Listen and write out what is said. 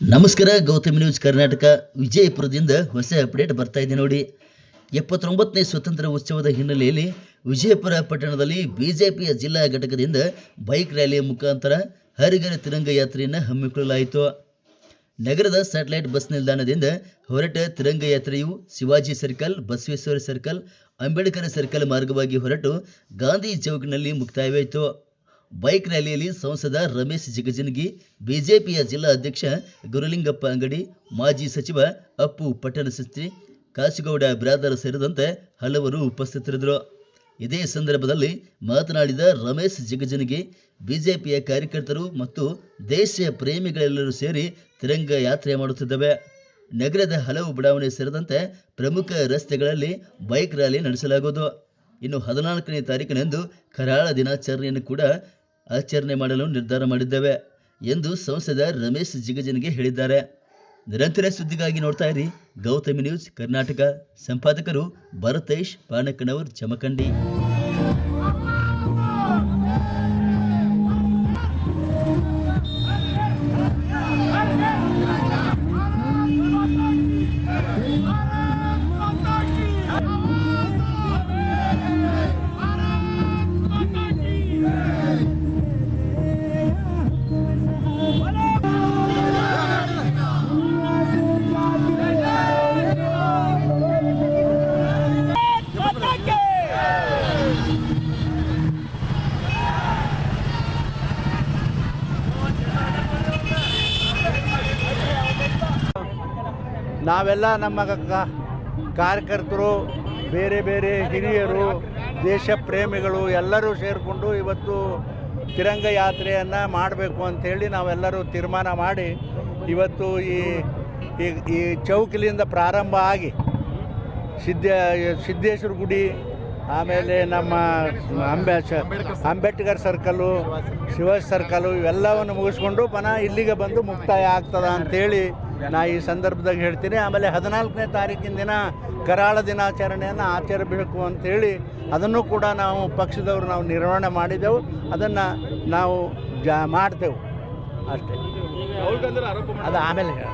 ನಮಸ್ಕಾರ, ಗೌತಮ್ ನ್ಯೂಸ್ ಕರ್ನಾಟಕ. ವಿಜಯಪುರದಿಂದ ಹೊಸ ಅಪ್ಡೇಟ್ ಬರ್ತಾ ಇದೆ ನೋಡಿ. ಎಪ್ಪತ್ತೊಂಬತ್ತನೇ ಸ್ವತಂತ್ರ ಉತ್ಸವದ ಹಿನ್ನೆಲೆಯಲ್ಲಿ ವಿಜಯಪುರ ಪಟ್ಟಣದಲ್ಲಿ ಬಿಜೆಪಿಯ ಜಿಲ್ಲಾ ಘಟಕದಿಂದ ಬೈಕ್ ರ್ಯಾಲಿಯ ಮುಖಾಂತರ ಹರಿಗರ ತಿರಂಗ ಯಾತ್ರೆಯನ್ನು ಹಮ್ಮಿಕೊಳ್ಳಲಾಯಿತು. ನಗರದ ಸ್ಯಾಟಲೈಟ್ ಬಸ್ ನಿಲ್ದಾಣದಿಂದ ಹೊರಟ Tiranga ಯಾತ್ರೆಯು Shivaji circle, Basaveshwara circle, Ambedkar circle ಮಾರ್ಗವಾಗಿ ಹೊರಟು ಗಾಂಧಿ ಚೌಕ್ನಲ್ಲಿ ಮುಕ್ತಾಯವಾಯಿತು. ಬೈಕ್ ರ್ಯಾಲಿಯಲ್ಲಿ ಸಂಸದ ರಮೇಶ್ ಜಿಗಜಿಣಗಿ ಬಿಜೆಪಿಯ ಜಿಲ್ಲಾ ಅಧ್ಯಕ್ಷ ಗುರುಲಿಂಗಪ್ಪ ಅಂಗಡಿ, ಮಾಜಿ ಸಚಿವ ಅಪ್ಪು ಪಟ್ಟಣಶೆಟ್ಟಿ ಕಾಸಿಗೌಡ ಬ್ರಾದರ್ ಸೇರಿದಂತೆ ಹಲವರು ಉಪಸ್ಥಿತರಿದ್ದರು. ಇದೇ ಸಂದರ್ಭದಲ್ಲಿ ಮಾತನಾಡಿದ ರಮೇಶ್ ಜಿಗಜಿಣಗಿ ಬಿಜೆಪಿಯ ಕಾರ್ಯಕರ್ತರು ಮತ್ತು ದೇಶ ಪ್ರೇಮಿಗಳೆಲ್ಲರೂ ಸೇರಿ ತಿರಂಗ ಯಾತ್ರೆ ಮಾಡುತ್ತಿದ್ದವೆ. ನಗರದ ಹಲವು ಬಡಾವಣೆ ಸೇರಿದಂತೆ ಪ್ರಮುಖ ರಸ್ತೆಗಳಲ್ಲಿ ಬೈಕ್ ರ್ಯಾಲಿ ನಡೆಸಲಾಗುವುದು. ಇನ್ನು ಹದಿನಾಲ್ಕನೇ ತಾರೀಕಿನಂದು ಕರಾಳ ದಿನಾಚರಣೆಯನ್ನು ಕೂಡ ಆಚರಣೆ ಮಾಡಲು ನಿರ್ಧಾರ ಮಾಡಿದ್ದೇವೆ ಎಂದು ಸಂಸದ ರಮೇಶ್ ಜಿಗಜನ್ಗೆ ಹೇಳಿದ್ದಾರೆ. ನಿರಂತರ ಸುದ್ದಿಗಾಗಿ ನೋಡ್ತಾ ಇರಿ ಗೌತಮಿ ನ್ಯೂಸ್ ಕರ್ನಾಟಕ. ಸಂಪಾದಕರು ಭರತೇಶ್, ಪಾನಕನವರ್ ಜಮಖಂಡಿ ನಾವೆಲ್ಲ ನಮ್ಮ ಕಾರ್ಯಕರ್ತರು, ಬೇರೆ ಬೇರೆ ಹಿರಿಯರು, ದೇಶ ಪ್ರೇಮಿಗಳು ಎಲ್ಲರೂ ಸೇರಿಕೊಂಡು ಇವತ್ತು ತಿರಂಗ ಯಾತ್ರೆಯನ್ನು ಮಾಡಬೇಕು ಅಂಥೇಳಿ ನಾವೆಲ್ಲರೂ ತೀರ್ಮಾನ ಮಾಡಿ ಇವತ್ತು ಈ ಈ- ಚೌಕಿಲಿಂದ ಪ್ರಾರಂಭ ಆಗಿ ಸಿದ್ಧ ಸಿದ್ದೇಶ್ವರ ಗುಡಿ, ಆಮೇಲೆ ನಮ್ಮ ಅಂಬೆ ಅಂಬೇಡ್ಕರ್ ಸರ್ಕಲ್ಲು ಶಿವ ಸರ್ಕಲ್ಲು ಇವೆಲ್ಲವನ್ನು ಮುಗಿಸ್ಕೊಂಡು ಪುನಃ ಇಲ್ಲಿಗೆ ಬಂದು ಮುಕ್ತಾಯ ಆಗ್ತದ ಅಂತೇಳಿ ನಾ ಈ ಸಂದರ್ಭದಾಗ ಹೇಳ್ತೀನಿ ಆಮೇಲೆ ಹದಿನಾಲ್ಕನೇ ತಾರೀಕಿನ ದಿನ ಕರಾಳ ದಿನಾಚರಣೆಯನ್ನು ಆಚರಿಸಬೇಕು ಅಂಥೇಳಿ ಅದನ್ನು ಕೂಡ ನಾವು ಪಕ್ಷದವರು ನಾವು ನಿರ್ವಹಣೆ ಮಾಡಿದೆವು ಅದನ್ನು ನಾವು ಜಾ ಮಾಡ್ತೇವೆ ಅಷ್ಟೇ. ಅದು ಆಮೇಲೆ ಹೇಳ್-?